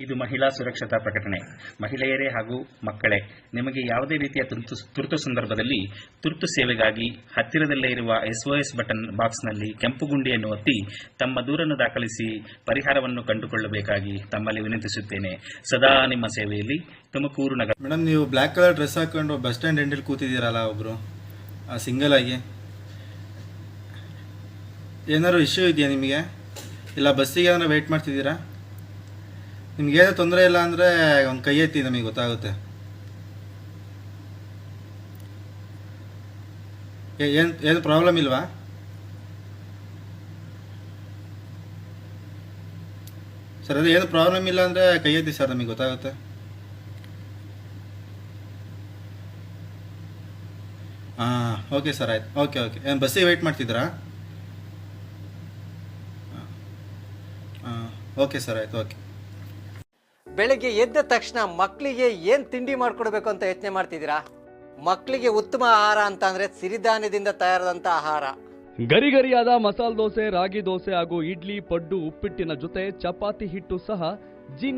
ಇದು ಮಹಿಳಾ ಸುರಕ್ಷತಾ ಪ್ರಕಟಣೆ. ಮಹಿಳೆಯರೇ ಹಾಗೂ ಮಕ್ಕಳೇ, ನಿಮಗೆ ಯಾವುದೇ ರೀತಿಯ ತುರ್ತು ತುರ್ತು ಸಂದರ್ಭದಲ್ಲಿ ತುರ್ತು ಸೇವೆಗಾಗಿ ಹತ್ತಿರದಲ್ಲೇ ಇರುವ ಎಸ್ಒಎಸ್ ಬಟನ್ ಬಾಕ್ಸ್ನಲ್ಲಿ ಕೆಂಪು ಗುಂಡಿಯನ್ನು ಒತ್ತಿ ತಮ್ಮ ದೂರನ್ನು ದಾಖಲಿಸಿ ಪರಿಹಾರವನ್ನು ಕಂಡುಕೊಳ್ಳಬೇಕಾಗಿ ತಮ್ಮಲ್ಲಿ ವಿನಂತಿಸುತ್ತೇನೆ. ಸದಾ ನಿಮ್ಮ ಸೇವೆಯಲ್ಲಿ ತುಮಕೂರು ನಗರ ಮೇಡಮ್ ನೀವು ಬ್ಲ್ಯಾಕ್ ಕಲರ್ ಡ್ರೆಸ್ ಹಾಕೊಂಡು ಬಸ್ ಸ್ಟ್ಯಾಂಡ್ ಎಂಡಲ್ಲಿ ಕೂತಿದ್ದೀರಲ್ಲ ಒಬ್ಬರು ಸಿಂಗಲ್ ಆಗಿ? ಏನಾದ್ರು ಇಶ್ಯೂ ಇದೆಯಾ ನಿಮಗೆ? ಇಲ್ಲ, ಬಸ್ಸಿಗೆ ಏನಾದ್ರು ವೆಯ್ಟ್ ಮಾಡ್ತಿದ್ದೀರಾ? ನಿಮ್ಗೇನೋ ತೊಂದರೆ ಇಲ್ಲ ಅಂದರೆ ಒಂದು ಕೈ ಎತ್ತಿ ನಮಗೆ ಗೊತ್ತಾಗುತ್ತೆ. ಏನು ಏನು ಪ್ರಾಬ್ಲಮ್ ಇಲ್ವಾ? ಸರ್, ಅದು ಏನು ಪ್ರಾಬ್ಲಮ್ ಇಲ್ಲ ಅಂದರೆ ಕೈ ಎತ್ತಿ ಸರ್ ನಮಗೆ ಗೊತ್ತಾಗುತ್ತೆ. ಹಾಂ ಓಕೆ ಸರ್ ಆಯ್ತು. ಓಕೆ ಓಕೆ ಏನು ಬಸ್ಸಿಗೆ ವೆಯ್ಟ್ ಮಾಡ್ತಿದ್ದೀರಾ? ಹಾಂ ಓಕೆ ಸರ್ ಆಯ್ತು ಓಕೆ ಬೆಳಗ್ಗೆ ಎದ್ದ ತಕ್ಷಣ ಮಕ್ಕಳಿಗೆ ಏನ್ ತಿಂಡಿ ಮಾಡ್ಕೊಡ್ಬೇಕು ಅಂತ ಯೋಚನೆ ಮಾಡ್ತಿದ್ದೀರಾ? ಮಕ್ಕಳಿಗೆ ಉತ್ತಮ ಆಹಾರ ಅಂತ ಅಂದ್ರೆ ಸಿರಿಧಾನ್ಯದಿಂದ ತಯಾರಾದಂತ ಆಹಾರ. ಗರಿಗರಿಯಾದ ಮಸಾಲೆ ದೋಸೆ, ರಾಗಿ ದೋಸೆ ಹಾಗೂ ಇಡ್ಲಿ, ಪಡ್ಡು, ಉಪ್ಪಿಟ್ಟಿನ ಜೊತೆ ಚಪಾತಿ ಹಿಟ್ಟು ಸಹ ಜೀನಿ